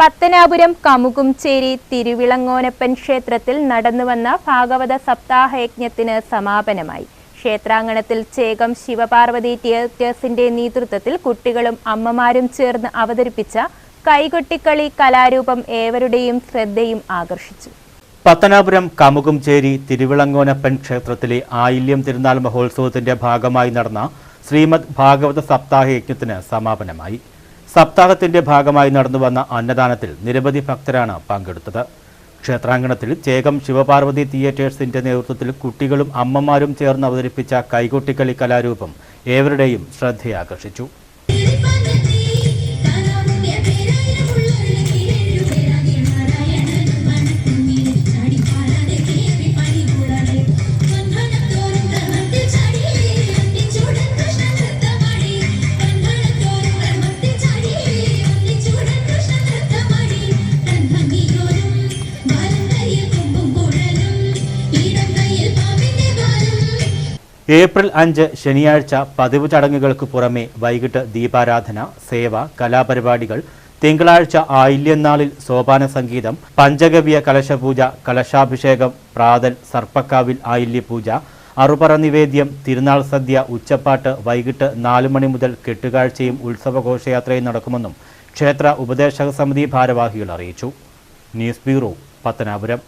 പത്തനാപുരം കമുകുംചേരി തിരുവിളങ്ങോനപ്പൻ ക്ഷേത്രത്തിൽ നടന്നുവന്ന ഭാഗവത സപ്താഹയജ്ഞത്തിന് സമാപനമായി. ക്ഷേത്രാങ്കണത്തിൽ ചേകം ശിവപാർവതി ടീച്ചേഴ്സിന്റെ നേതൃത്വത്തിൽ കുട്ടികളും അമ്മമാരും ചേർന്ന് അവതരിപ്പിച്ച കൈകൊട്ടിക്കളി കലാരൂപം ഏവരുടെയും ശ്രദ്ധയും ആകർഷിച്ചു. പത്തനാപുരം കമുകുംചേരി തിരുവിളങ്ങോനപ്പൻ ക്ഷേത്രത്തിലെ ആയില്യം തിരുനാൾ മഹോത്സവത്തിന്റെ ഭാഗമായി നടന്ന ശ്രീമദ് ഭാഗവത സപ്താഹ യജ്ഞത്തിന് സമാപനമായി. സപ്താഹത്തിന്റെ ഭാഗമായി നടന്നുവന്ന അന്നദാനത്തിൽ നിരവധി ഭക്തരാണ് പങ്കെടുത്തത്. ക്ഷേത്രാങ്കണത്തിൽ ചേകം ശിവപാർവതി തിയേറ്റേഴ്സിന്റെ നേതൃത്വത്തിൽ കുട്ടികളും അമ്മമാരും ചേർന്ന് അവതരിപ്പിച്ച കൈകൊട്ടിക്കളി കലാരൂപം ഏവരുടെയും ശ്രദ്ധയാകർഷിച്ചു. ഏപ്രിൽ അഞ്ച് ശനിയാഴ്ച പതിവ് ചടങ്ങുകൾക്ക് പുറമെ വൈകിട്ട് ദീപാരാധന സേവ കലാപരിപാടികൾ തിങ്കളാഴ്ച ആയില്യനാളിൽ സോപാന സംഗീതം പഞ്ചഗവ്യ കലശപൂജ കലശാഭിഷേകം പ്രാതൽ സർപ്പക്കാവിൽ ആയില്യപൂജ അറുപറ നിവേദ്യം തിരുനാൾ സദ്യ ഉച്ചപ്പാട്ട് വൈകിട്ട് നാലു മണി മുതൽ കെട്ടുകാഴ്ചയും ഉത്സവഘോഷയാത്രയും നടക്കുമെന്നും ക്ഷേത്ര ഉപദേശക സമിതി ഭാരവാഹികൾ അറിയിച്ചു. News bureau Pathanapuram.